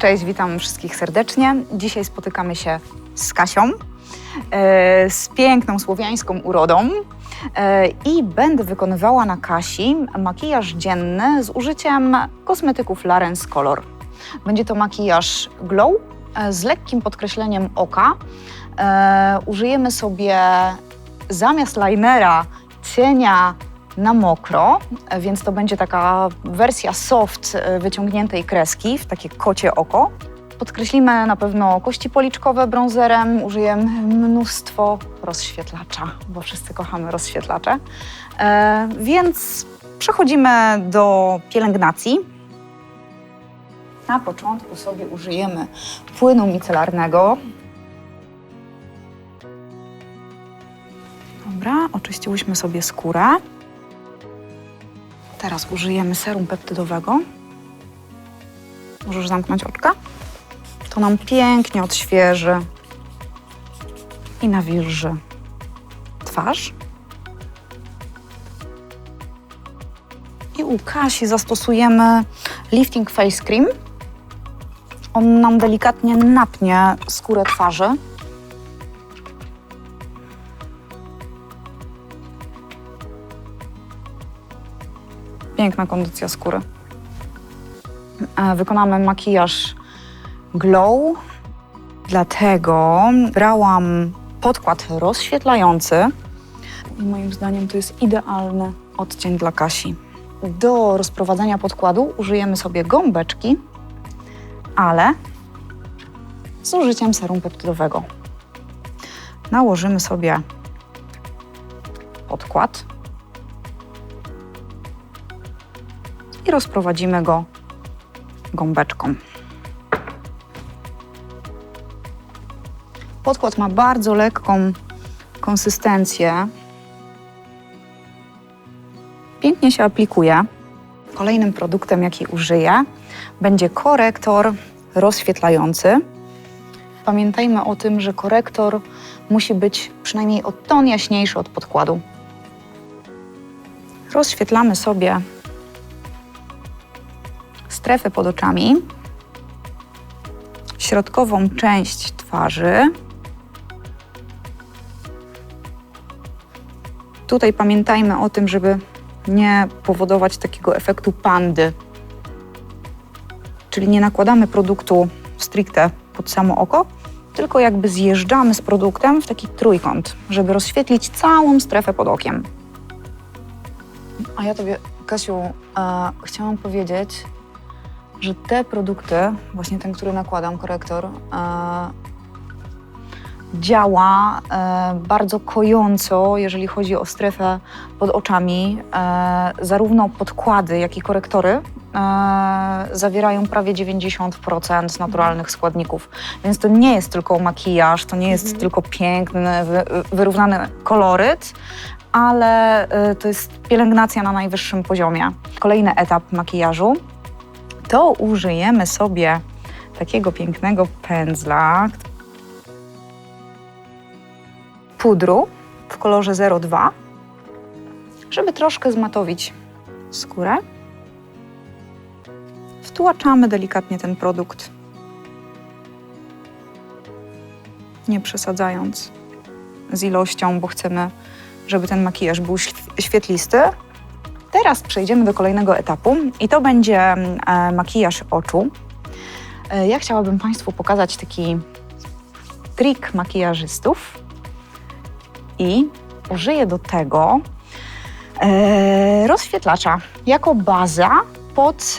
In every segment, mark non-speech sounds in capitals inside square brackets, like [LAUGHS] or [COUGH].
Cześć, witam wszystkich serdecznie. Dzisiaj spotykamy się z Kasią, e, z piękną słowiańską urodą e, i będę wykonywała na Kasi makijaż dzienny z użyciem kosmetyków Larens Color. Będzie to makijaż glow e, z lekkim podkreśleniem oka. Użyjemy sobie zamiast linera cienia na mokro, więc to będzie taka wersja soft e, wyciągniętej kreski w takie kocie oko. Podkreślimy na pewno kości policzkowe bronzerem, użyjemy mnóstwo rozświetlacza, bo wszyscy kochamy rozświetlacze. E, więc przechodzimy do pielęgnacji. Na początku sobie użyjemy płynu micelarnego. Dobra, oczyściłyśmy sobie skórę. Teraz użyjemy serum peptydowego. Możesz zamknąć oczka? To nam pięknie odświeży i nawilży twarz. I u Kasi zastosujemy lifting face cream. On nam delikatnie napnie skórę twarzy. Piękna kondycja skóry. E, Wykonamy makijaż glow, dlatego brałam podkład rozświetlający i moim zdaniem to jest idealny odcień dla Kasi. Do rozprowadzania podkładu użyjemy sobie gąbeczki, ale z użyciem serum peptydowego. Nałożymy sobie podkład i rozprowadzimy go gąbeczką. Podkład ma bardzo lekką konsystencję. Pięknie się aplikuje. Kolejnym produktem, jaki użyję, będzie korektor rozświetlający. Pamiętajmy o tym, że korektor musi być przynajmniej o ton jaśniejszy od podkładu. Rozświetlamy sobie strefę pod oczami, środkową część twarzy. Tutaj pamiętajmy o tym, żeby nie powodować takiego efektu pandy. Czyli nie nakładamy produktu stricte pod samo oko, tylko jakby zjeżdżamy z produktem w taki trójkąt, żeby rozświetlić całą strefę pod okiem. A ja tobie, Kasiu, e, chciałam powiedzieć, że te produkty, właśnie ten, który nakładam, korektor, e, działa e, bardzo kojąco, jeżeli chodzi o strefę pod oczami. E, zarówno podkłady, jak i korektory zawierają prawie 90% naturalnych składników. Więc to nie jest tylko makijaż, to nie jest Mhm. tylko piękny, wy, wyrównany koloryt, ale to jest pielęgnacja na najwyższym poziomie. Kolejny etap makijażu to użyjemy sobie takiego pięknego pędzla, pudru w kolorze 02, żeby troszkę zmatowić skórę. Wtłaczamy delikatnie ten produkt, nie przesadzając z ilością, bo chcemy, żeby ten makijaż był św- świetlisty. Teraz przejdziemy do kolejnego etapu i to będzie e, makijaż oczu. E, ja chciałabym Państwu pokazać taki trik makijażystów i użyję do tego e, rozświetlacza jako baza pod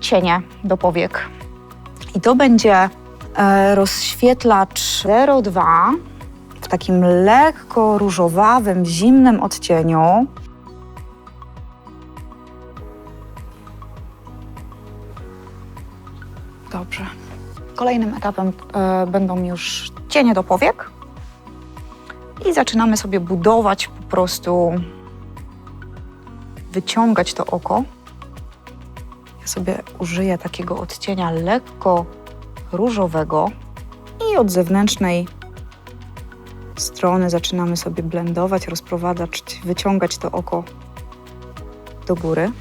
cienie do powiek. I to będzie rozświetlacz 02 w takim lekko różowawym, zimnym odcieniu. Kolejnym etapem e, będą już cienie do powiek. I zaczynamy sobie budować po prostu, wyciągać to oko. Ja sobie użyję takiego odcienia lekko różowego i od zewnętrznej strony zaczynamy sobie blendować, rozprowadzać, wyciągać to oko do góry.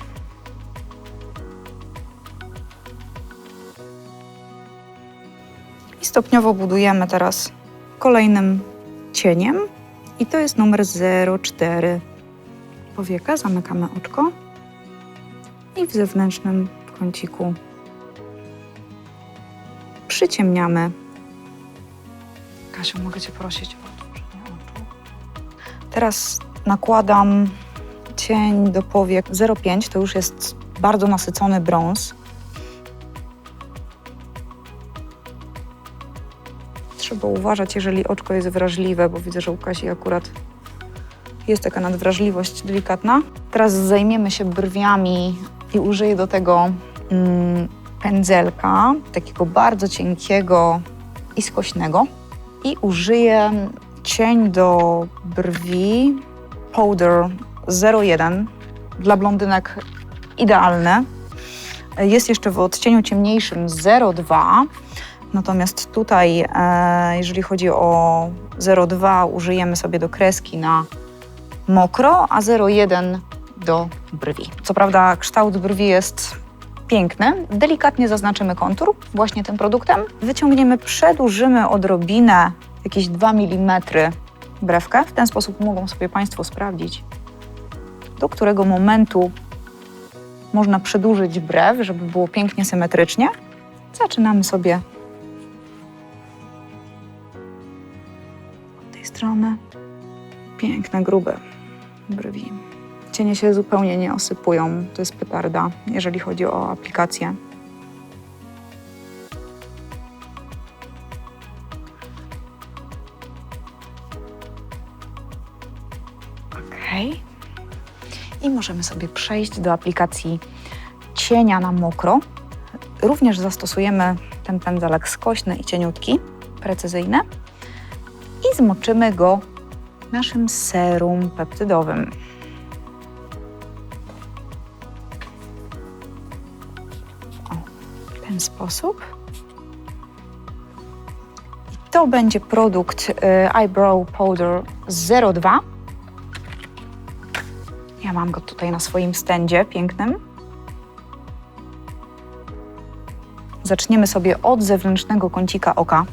Stopniowo budujemy teraz kolejnym cieniem i to jest numer 04. Powieka, zamykamy oczko i w zewnętrznym kąciku przyciemniamy. Kasiu, mogę Cię prosić o otworzenie oczu? Teraz nakładam cień do powiek 05, to już jest bardzo nasycony brąz. Trzeba uważać, jeżeli oczko jest wrażliwe, bo widzę, że u Kasi akurat jest taka nadwrażliwość delikatna. Teraz zajmiemy się brwiami i użyję do tego mm, pędzelka, takiego bardzo cienkiego i skośnego. I użyję cień do brwi Powder 01 dla blondynek idealny. Jest jeszcze w odcieniu ciemniejszym 02. Natomiast tutaj, e, jeżeli chodzi o 02, użyjemy sobie do kreski na mokro, a 01 do brwi. Co prawda kształt brwi jest piękny. Delikatnie zaznaczymy kontur właśnie tym produktem. Wyciągniemy, przedłużymy odrobinę, jakieś 2 mm brewkę. W ten sposób mogą sobie Państwo sprawdzić, do którego momentu można przedłużyć brew, żeby było pięknie symetrycznie. Zaczynamy sobie strony. Piękne, grube brwi. Cienie się zupełnie nie osypują. To jest petarda, jeżeli chodzi o aplikację. Ok. I możemy sobie przejść do aplikacji cienia na mokro. Również zastosujemy ten pędzelek skośny i cieniutki, precyzyjny i zmoczymy go naszym serum peptydowym. O, w ten sposób. I to będzie produkt y, Eyebrow Powder 02. Ja mam go tutaj na swoim stędzie pięknym. Zaczniemy sobie od zewnętrznego kącika oka.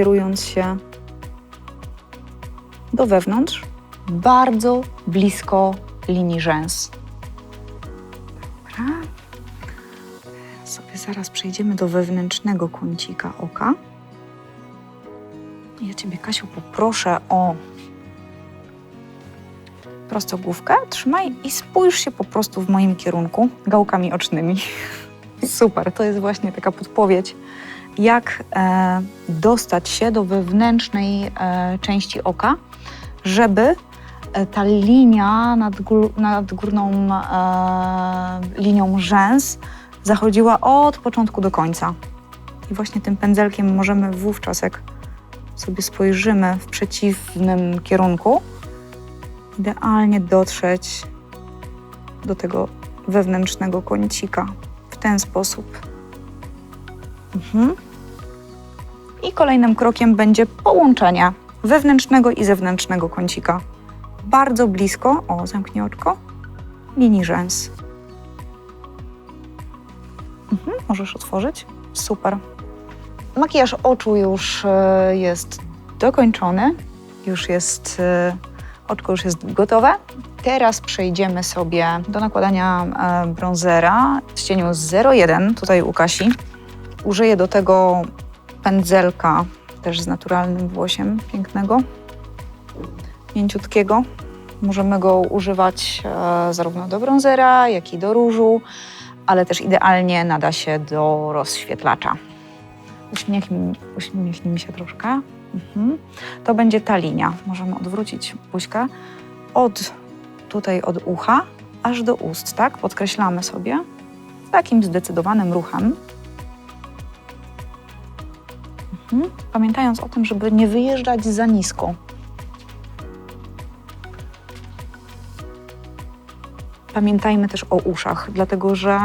Kierując się do wewnątrz, bardzo blisko linii rzęs. Dobra. Sobie zaraz przejdziemy do wewnętrznego kącika oka. Ja Ciebie, Kasiu, poproszę o prostogłówkę. Trzymaj i spójrz się po prostu w moim kierunku gałkami ocznymi. [LAUGHS] Super, to jest właśnie taka podpowiedź, jak e, dostać się do wewnętrznej e, części oka, żeby e, ta linia nad, gór, nad górną linią rzęs zachodziła od początku do końca. I właśnie tym pędzelkiem możemy wówczas, jak sobie spojrzymy w przeciwnym kierunku, idealnie dotrzeć do tego wewnętrznego kącika w ten sposób. Mhm. I kolejnym krokiem będzie połączenie wewnętrznego i zewnętrznego kącika. Bardzo blisko, o, zamknij oczko, linii rzęs. Mhm, możesz otworzyć. Super. Makijaż oczu już e, jest dokończony. Już jest, e, oczko już jest gotowe. Teraz przejdziemy sobie do nakładania e, bronzera w cieniu 01, tutaj u Kasi. Użyję do tego pędzelka, też z naturalnym włosiem pięknego, mięciutkiego. Możemy go używać e, zarówno do bronzera, jak i do różu, ale też idealnie nada się do rozświetlacza. Uśmiechnij, uśmiechnij mi się troszkę. Mhm. To będzie ta linia. Możemy odwrócić buźkę od tutaj od ucha aż do ust, tak? Podkreślamy sobie takim zdecydowanym ruchem. Pamiętając o tym, żeby nie wyjeżdżać za nisko. Pamiętajmy też o uszach, dlatego że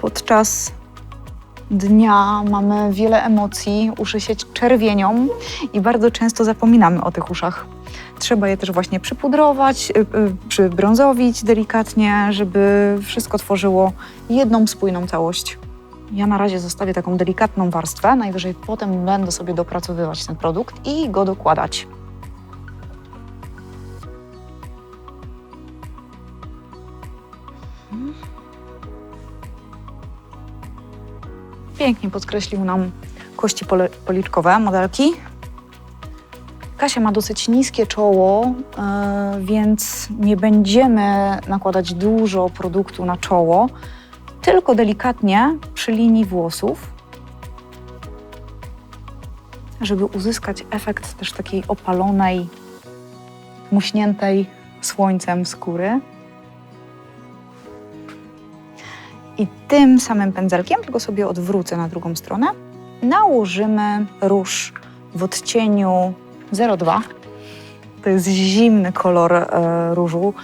podczas dnia mamy wiele emocji, uszy się czerwienią i bardzo często zapominamy o tych uszach. trzeba je też właśnie przypudrować, y, y, przybrązowić delikatnie, żeby wszystko tworzyło jedną spójną całość. Ja na razie zostawię taką delikatną warstwę, najwyżej potem będę sobie dopracowywać ten produkt i go dokładać. Pięknie podkreślił nam kości policzkowe modelki. Kasia ma dosyć niskie czoło, e, więc nie będziemy nakładać dużo produktu na czoło, tylko delikatnie przy linii włosów, żeby uzyskać efekt też takiej opalonej, muśniętej słońcem skóry. I tym samym pędzelkiem, tylko sobie odwrócę na drugą stronę, nałożymy róż w odcieniu 02. To jest zimny kolor e, różu.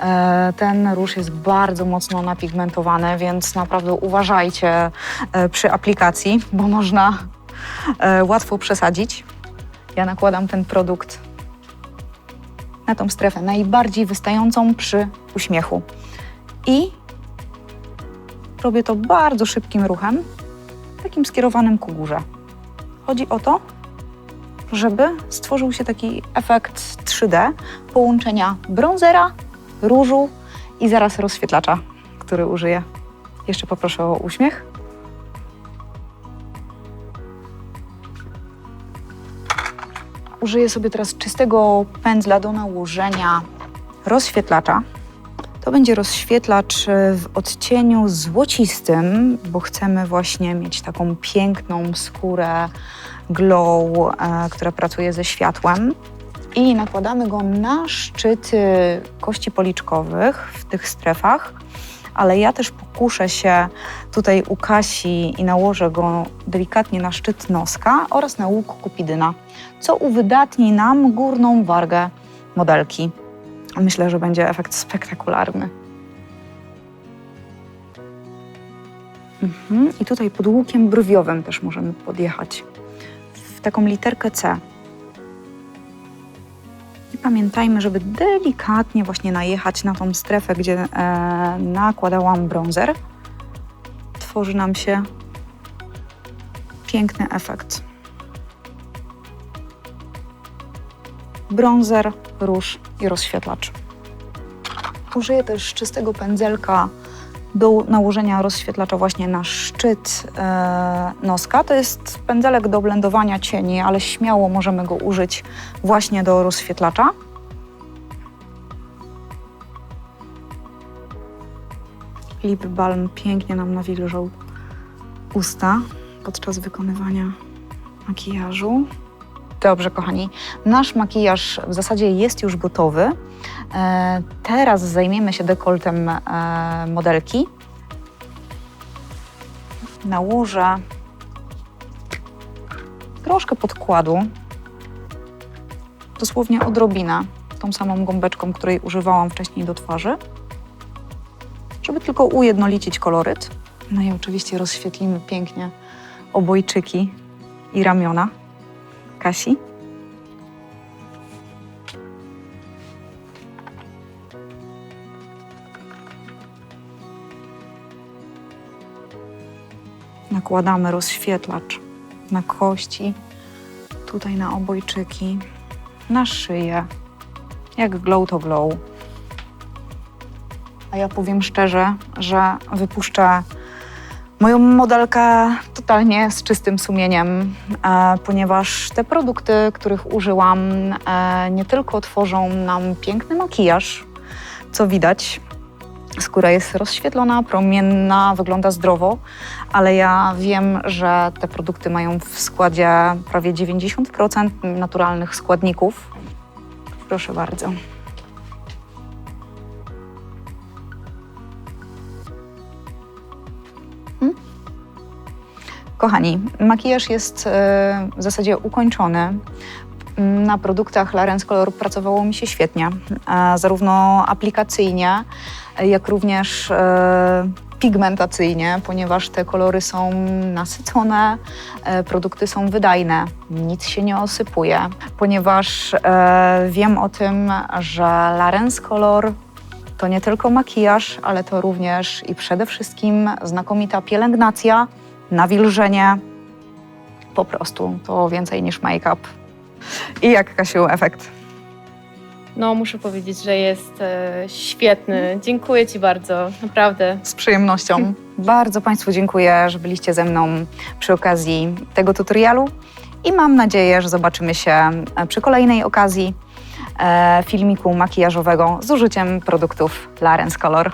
E, ten róż jest bardzo mocno napigmentowany, więc naprawdę uważajcie e, przy aplikacji, bo można e, łatwo przesadzić. Ja nakładam ten produkt na tą strefę najbardziej wystającą przy uśmiechu. I robię to bardzo szybkim ruchem, takim skierowanym ku górze. Chodzi o to, żeby stworzył się taki efekt 3D połączenia brązera, różu i zaraz rozświetlacza, który użyję. Jeszcze poproszę o uśmiech. Użyję sobie teraz czystego pędzla do nałożenia rozświetlacza. To będzie rozświetlacz e, w odcieniu złocistym, bo chcemy właśnie mieć taką piękną skórę glow, e, która pracuje ze światłem. I nakładamy go na szczyty kości policzkowych w tych strefach, ale ja też pokuszę się tutaj u Kasi i nałożę go delikatnie na szczyt noska oraz na łuk kupidyna, co uwydatni nam górną wargę modelki. Myślę, że będzie efekt spektakularny. Mhm. I tutaj pod łukiem brwiowym też możemy podjechać w taką literkę C. Pamiętajmy, żeby delikatnie właśnie najechać na tą strefę, gdzie e, nakładałam bronzer. Tworzy nam się piękny efekt. Bronzer, róż i rozświetlacz. Użyję też czystego pędzelka do nałożenia rozświetlacza właśnie na szczyt e, noska. To jest pędzelek do blendowania cieni, ale śmiało możemy go użyć właśnie do rozświetlacza. Lip balm pięknie nam nawilżał usta podczas wykonywania makijażu. Dobrze, kochani, nasz makijaż w zasadzie jest już gotowy. E, Teraz zajmiemy się dekoltem e, modelki. Nałożę troszkę podkładu, dosłownie odrobinę, tą samą gąbeczką, której używałam wcześniej do twarzy, żeby tylko ujednolicić koloryt. No i oczywiście rozświetlimy pięknie obojczyki i ramiona Kasi. Nakładamy rozświetlacz na kości, tutaj na obojczyki, na szyję, jak glow to glow. A ja powiem szczerze, że wypuszczę moją modelkę totalnie z czystym sumieniem, e, ponieważ te produkty, których użyłam, e, nie tylko tworzą nam piękny makijaż, co widać. Skóra jest rozświetlona, promienna, wygląda zdrowo, ale ja wiem, że te produkty mają w składzie prawie 90% naturalnych składników. Proszę bardzo. Kochani, makijaż jest e, w zasadzie ukończony. Na produktach Larens Color pracowało mi się świetnie, e, zarówno aplikacyjnie, jak również e, pigmentacyjnie, ponieważ te kolory są nasycone, e, produkty są wydajne, nic się nie osypuje, ponieważ wiem o tym, że Larens Color to nie tylko makijaż, ale to również i przede wszystkim znakomita pielęgnacja, nawilżenie. Po prostu to więcej niż make-up. I jak, Kasiu, efekt? No, muszę powiedzieć, że jest e, świetny. Dziękuję Ci bardzo, naprawdę. Z przyjemnością. [LAUGHS] Bardzo Państwu dziękuję, że byliście ze mną przy okazji tego tutorialu i mam nadzieję, że zobaczymy się e, przy kolejnej okazji e, filmiku makijażowego z użyciem produktów Larens Color.